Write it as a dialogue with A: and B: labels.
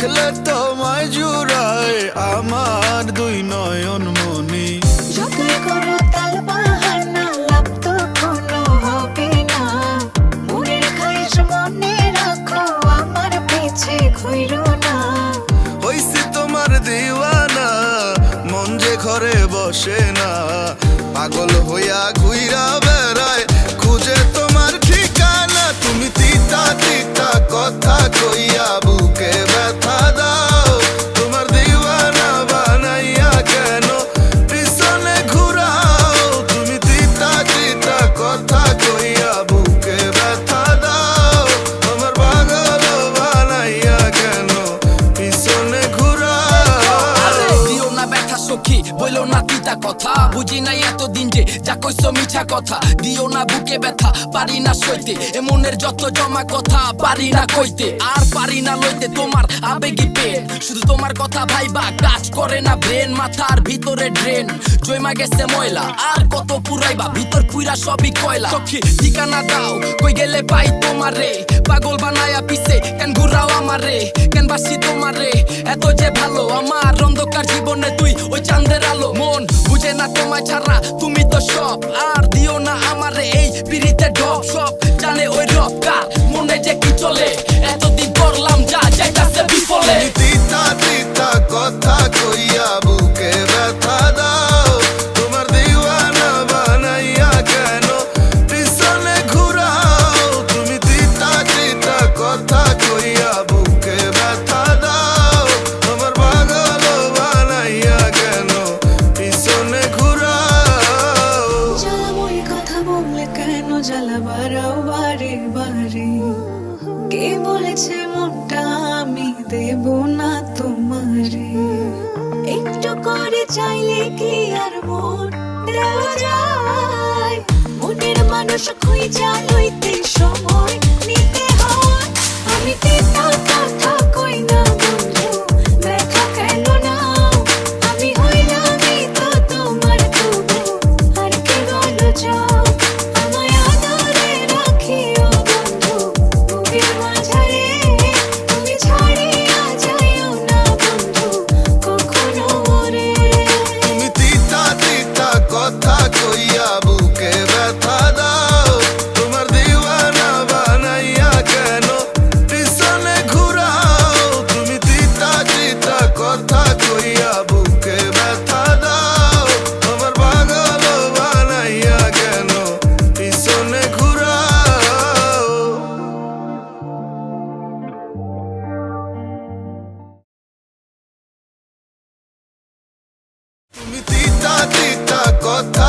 A: গেলে তোমায় জুড়ায় আমার দুই নয়ন মনি হইছি তোমার দিওয়ানা মন যে ঘরে বসে না। পাগল হইয়া ঘুইরা বেড়ায় তিতা কথা।
B: বুঝি নাই এতদিন যে যা কইস মিঠা কথা। দিও না বুকে ব্যথা, পারি না সইতে। এমনের মনের যত জমা কথা, পারি না কইতে। আর পারি না লইতে তোমার আবেগি শুধু তোমার কথা ভাইবা, কাজ করে না ব্রেন, মাথার ভিতরে ড্রেন। জয়মা গেছে ময়লা, আর কত পুরাইবা, ভিতর পুইরা সবই কয়লা। সখী, ঠিকানা দাও, কই গেলে পাই তোমারে? পাগল বানায়া পিছে, কেন ঘুরাও আমারে? কেন বাসি তোমারে? এত যে ভালো, আমার অন্ধকার জীবনে তুই ওই চাঁদের আলো। মন বুঝে না তোমায় ছাড়া, তুমি তো সব
A: কথা কেন
C: জ্বালা বারে বারে কে বলেছে মনটা আমি দেব না তোমারে একটু করে চাইলে কি আর মন দেওয়া যায়? মনের মানুষ খুঁজা লইতে সময় নিতে হয়। আমি তিতা
A: তুমি তিতা তিতা কথা